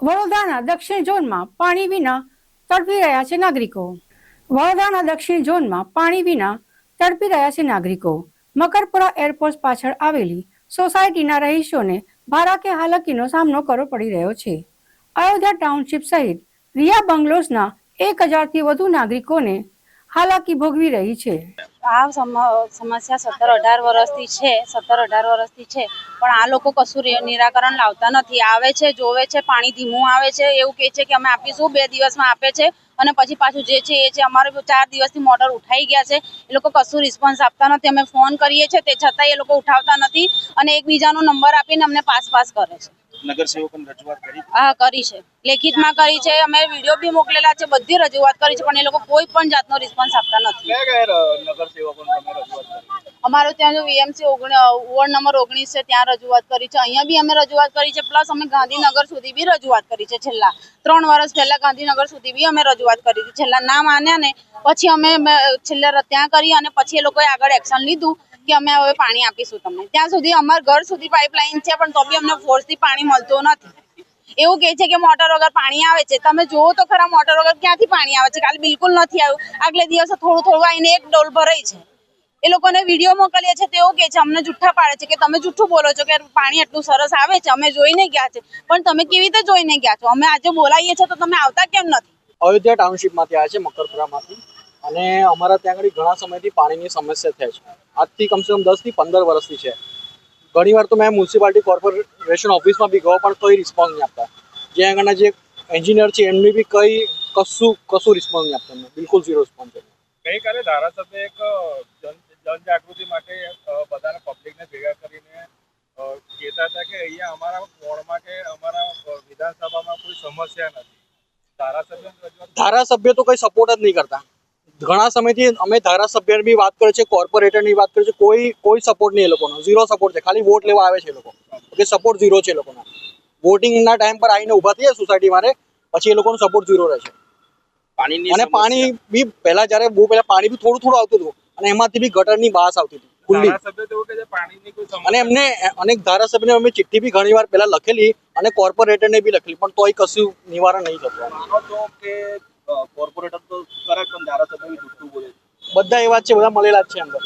વડોદરાના દક્ષિણ ઝોનમાં પાણી વિના તડપી રહ્યા છે નાગરિકો. વડોદરાના દક્ષિણ ઝોનમાં પાણી વિના તડપી રહ્યા છે નાગરિકો. મકરપુરા એરપોર્ટ પાછળ આવેલી સોસાયટીના રહીશોને ભારાકે હાલકીનો સામનો કરવો પડી રહ્યો છે. અયોધ્યા ટાઉનશીપ સહિત રિયા બંગલોઝના એક હજારથી વધુ નાગરિકોને હાલાકી ભોગવી રહી છે. આ સમ- સમસ્યા સત્તર અઢાર વર્ષથી છે, સત્તર અઢાર વર્ષથી છે, પણ આ લોકો કશું નિરાકરણ લાવતા નથી. આવે છે, જોવે છે, પાણી ધીમું આવે છે, એવું કહે છે કે અમે આપીશું બે દિવસમાં આપે છે? અને પછી પાછું જે છે એ છે, અમારે ચાર દિવસથી મોટર ઉઠાઈ ગયા છે. એ લોકો કશું રિસ્પોન્સ આપતા નથી. અમે ફોન કરીએ છીએ, તે છતાંય એ લોકો ઉઠાવતા નથી અને એકબીજાનો નંબર આપીને અમને પાસ પાસ કરે છે. નગરસેવકોને રજૂઆત કરી? હા કરી છે. લેખિતમાં કરી છે. અમે વીડિયો બી મોકલેલા છે બધી રજૂઆત કરી છે પણ એ લોકો કોઈ પણ જાતનો રિસ્પોન્સ આપતા નથી. નગરસેવકોને તમે રજૂઆત કરી? અમારો ત્યાં જો વીએમસી વોર્ડ નંબર ઓગણીસ છે ત્યાં રજૂઆત કરી છે. અહીંયા બી અમે રજૂઆત કરી છે પ્લસ અમે ગાંધીનગર સુધી બી રજૂઆત કરી છે છેલ્લા ત્રણ વર્ષ પહેલા ગાંધીનગર સુધી બી અમે રજૂઆત કરી હતી છેલ્લા ના માન્યા ને પછી અમે છેલ્લા છેલ્લે ત્યાં કરી અને પછી એ લોકોએ આગળ એક્શન લીધું. કે અમે હવે પાણી આપીશું તમને. ત્યાં સુધી અમાર ઘર સુધી પાઇપલાઇન છે, પણ તો બી અમને ફોર્સથી પાણી મળતું નથી. એવું કહે છે કે મોટર વગર પાણી આવે છે. તમે જુઓ તો ખરા મોટર વગર ક્યાંથી પાણી આવે છે? કાલે બિલકુલ નથી આવ્યું. આગલે દિવસે થોડું થોડું આવીને એક ડોલ ભરાય છે. એ લોકોને વીડિયો મોકલીએ છીએ તેઓ કે છે, અમને જુઠ્ઠા પાડે છે કે તમે જુઠ્ઠું બોલો છો કે પાણી એટલું સરસ આવે છે, અમે જોઈને ગયા છે. પણ તમે કેવી રીતે જોઈને ગયા છો? અમે આજે બોલાવીએ છીએ તો તમે આવતા કેમ નથી? અયોધ્યા ટાઉનશીપમાંથી આવ્યા છે, મકરપુરામાંથી. અને અમારા ત્યાં આગળ ઘણા સમયથી પાણીની સમસ્યા થાય છે. આજથી કમસે કમ દસથી પંદર વર્ષથી છે. ઘણીવાર તો મેં મ્યુનિસિપાલિટી કોર્પોરેશન ઓફિસમાં બી ગયો પણ કોઈ રિસ્પોન્સ નહીં આપતા. જે આગળના જે એન્જિનિયર છે એમની બી કંઈ કશું કશું રિસ્પોન્સ નહીં આપતા બિલકુલ ઝીરો રિસ્પોન્સ છે. ગઈકાલે ધારાસભ્ય એક જન જનજાગૃતિ માટે બધાને પબ્લિકને ભેગા કરીને કહેતા હતા કે અહીંયા અમારા વોર્ડમાં કે અમારા વિધાનસભામાં કોઈ સમસ્યા નથી. ધારાસભ્ય ધારાસભ્ય તો કંઈ સપોર્ટ જ નહીં કરતા. ઘણા સમયથી અમે ધારાસભ્યની બી વાત કરીએ છીએ કોર્પોરેટરની વાત કરીએ છીએ કોઈ કોઈ સપોર્ટ નહીં એ લોકોનો. ઝીરો સપોર્ટ છે. ખાલી વોટ લેવા આવે છે એ લોકો. કે સપોર્ટ ઝીરો છે એ લોકોના. વોટિંગના ટાઈમ પર આવીને ઊભા થઈએ સોસાયટી મારે પછી એ લોકોનો સપોર્ટ ઝીરો રહે છે. પાણીની અને પાણી બી પહેલા જ્યારે બહુ પહેલા પાણી બી થોડું થોડું આવતું હતું અને એમાંથી બી ગટરની બાસ આવતી હતી ખુલ્લી. છે અને એમને અનેક ધારાસભ્યને અમે ચિઠ્ઠી બી ઘણી વાર પહેલા લખેલી અને કોર્પોરેટરને બી લખેલી પણ તોય કશું નિવારણ નહીં થતું કે કોર્પોરેટર બધા એવા છે બધા મળેલા જ છે અંદર.